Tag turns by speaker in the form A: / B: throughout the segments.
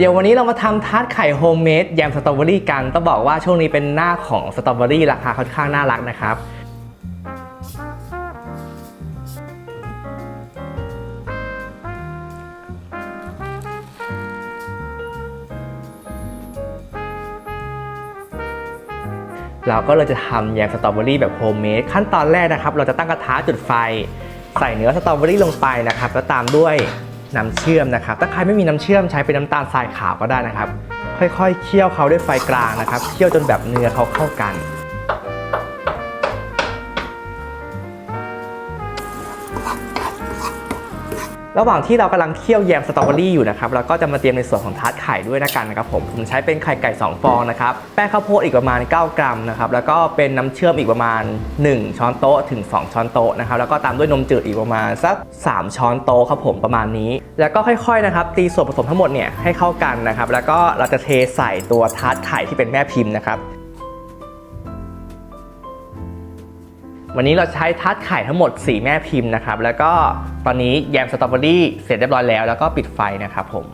A: เดี๋ยววันนี้เรามาทำทาร์ตไข่โฮมเมดแยมสตรอเบอรี่กัน ต้องบอกว่าช่วงนี้เป็นหน้าของสตรอเบอรี่ราคาค่อนข้างน่ารักนะครับเราก็เลยจะทำแยมสตรอเบอรี่แบบโฮมเมดขั้นตอนแรกนะครับ เราจะตั้งกระทะจุดไฟ ใส่เนื้อสตรอเบอรี่ลงไปนะครับ แล้วตามด้วย น้ำเชื่อมนะครับ ถ้าใครไม่มีน้ำเชื่อมใช้เป็นน้ำตาลทรายขาวก็ได้นะครับ ค่อยๆเคี่ยวเขาด้วยไฟกลางนะครับ เคี่ยวจนแบบเนื้อเขาเข้ากัน ระหว่างที่เรากำลังเคี่ยวแยมสตรอเบอรี่อยู่นะครับเราก็จะมาเตรียมในส่วนของทาร์ตไข่ด้วยนะกันนะครับผมผมใช้เป็นไข่ไก่ 2 ฟองนะครับแป้งข้าวโพดอีกประมาณ 9 กรัมนะครับแล้วก็เป็นน้ำเชื่อมอีกประมาณ 1 ช้อนโต๊ะถึง 2 ช้อนโต๊ะนะครับแล้วก็ตามด้วยนมจืดอีกประมาณสัก 3 ช้อนโต๊ะครับผมประมาณนี้ แล้วก็ค่อยๆนะครับตีส่วนผสมทั้งหมดเนี่ยให้เข้ากันนะครับแล้วก็เราจะเทใส่ตัวทาร์ตไข่ที่เป็นแม่พิมพ์นะครับ วันนี้เราใช้ทัดไข่ทั้งหมด 4 แม่พิมพ์นะครับ แล้วก็ตอนนี้แยมสตรอเบอรี่เสร็จเรียบร้อยแล้ว แล้วก็ปิดไฟนะครับผม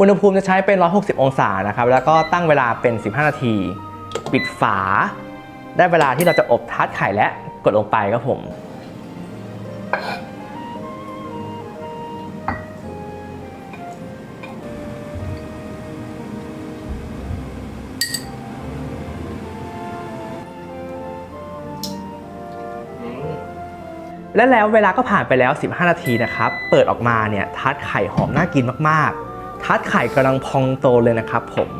A: อุณหภูมิจะใช้เป็น 160 องศานะครับ แล้วก็ตั้งเวลาเป็น 15 นาที ปิดฝา ได้เวลาที่เราจะอบทัดไข่และกดลงไปครับผม และแล้วเวลาก็ผ่านไปแล้ว 15 นาทีนะครับ เปิดออกมาเนี่ยทัดไข่หอมน่ากินมากๆ ทัดไข่กำลังพองโตเลยนะครับผม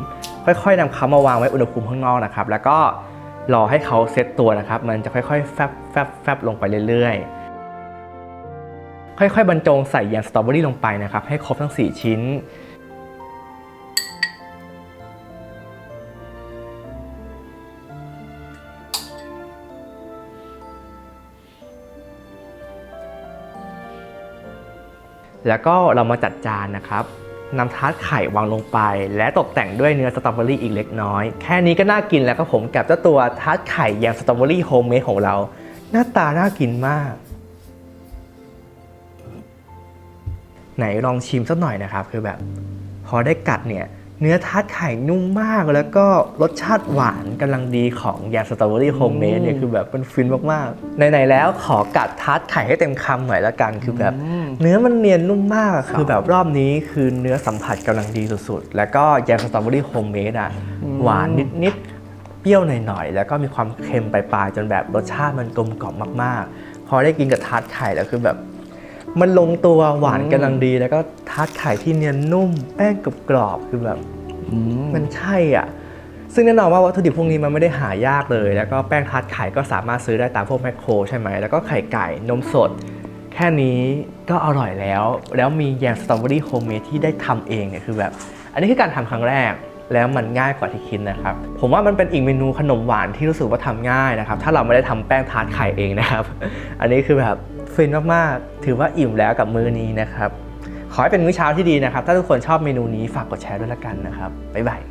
A: ค่อยๆนำเขามาวางไว้อุณหภูมิข้างนอกนะครับ แล้วก็รอให้เขาเซตตัวนะครับ มันจะค่อยๆ แฟบแฟบแฟบลงไปเรื่อยๆ ค่อยๆ บรรจงใส่แยมสตรอเบอรี่ลงไปนะครับ ให้ครบทั้ง 4 ชิ้น แล้วก็เรามาจัดจานนะครับ นำทาร์ตไข่วางลงไป และตกแต่งด้วยเนื้อสตรอเบอรี่อีกเล็กน้อย แค่นี้ก็น่ากินแล้วครับผมกับเจ้าตัวทาร์ตไข่แยมสตรอเบอรี่โฮมเมดของเรา หน้าตาน่ากินมาก ไหนลองชิมสักหน่อยนะครับ คือแบบ พอได้กัดเนี่ย เนื้อทาร์ตไข่นุ่มมากแล้วก็รสชาติหวานกำลังดีของแยมสตรอเบอรี่โฮมเมดเนี่ยคือแบบมันฟินมากๆไหนๆแล้วขอกัดทาร์ตไข่ให้เต็มคำหน่อยละกันคือแบบ เนื้อมันเนียนนุ่มมากอะคือแบบรอบนี้คือเนื้อสัมผัสกำลังดีสุดๆ แล้วก็แยมสตรอเบอรี่โฮมเมดอะหวานนิดๆ เปรี้ยวหน่อยๆ แล้วก็มีความเค็มปลายๆจนแบบรสชาติมันกลมกล่อมมากๆ พอได้กินกับทาร์ตไข่แล้วคือแบบ มันลงตัวหวานกำลังดี แล้วก็ทาร์ตไข่ที่เนียนนุ่ม แป้งกรอบๆคือแบบมันใช่อะ ซึ่งแน่นอนว่าวัตถุดิบพวกนี้มันไม่ได้หายากเลย แล้วก็แป้งทาร์ตไข่ก็สามารถซื้อได้ตามพวกแมคโครใช่ไหมแล้วก็ไข่ไก่นมสด แค่นี้ก็อร่อยแล้ว แล้วมีแยมสตรอเบอรี่โฮมเมดที่ได้ทำเองเนี่ยคือแบบ อันนี้คือการทำครั้งแรกแล้วมันง่ายกว่าที่คิดนะครับ ผมว่ามันเป็นอีกเมนูขนมหวานที่รู้สึกว่าทำง่ายนะครับ ถ้าเราไม่ได้ทำแป้งทาร์ตไข่เองนะครับ อันนี้คือแบบ ฟินมากๆ ถือว่าอิ่มแล้วกับมื้อนี้นะครับ ขอให้เป็นมื้อเช้าที่ดีนะครับ ถ้าทุกคนชอบเมนูนี้ฝากกดแชร์ด้วยละกันนะครับ บ๊ายบาย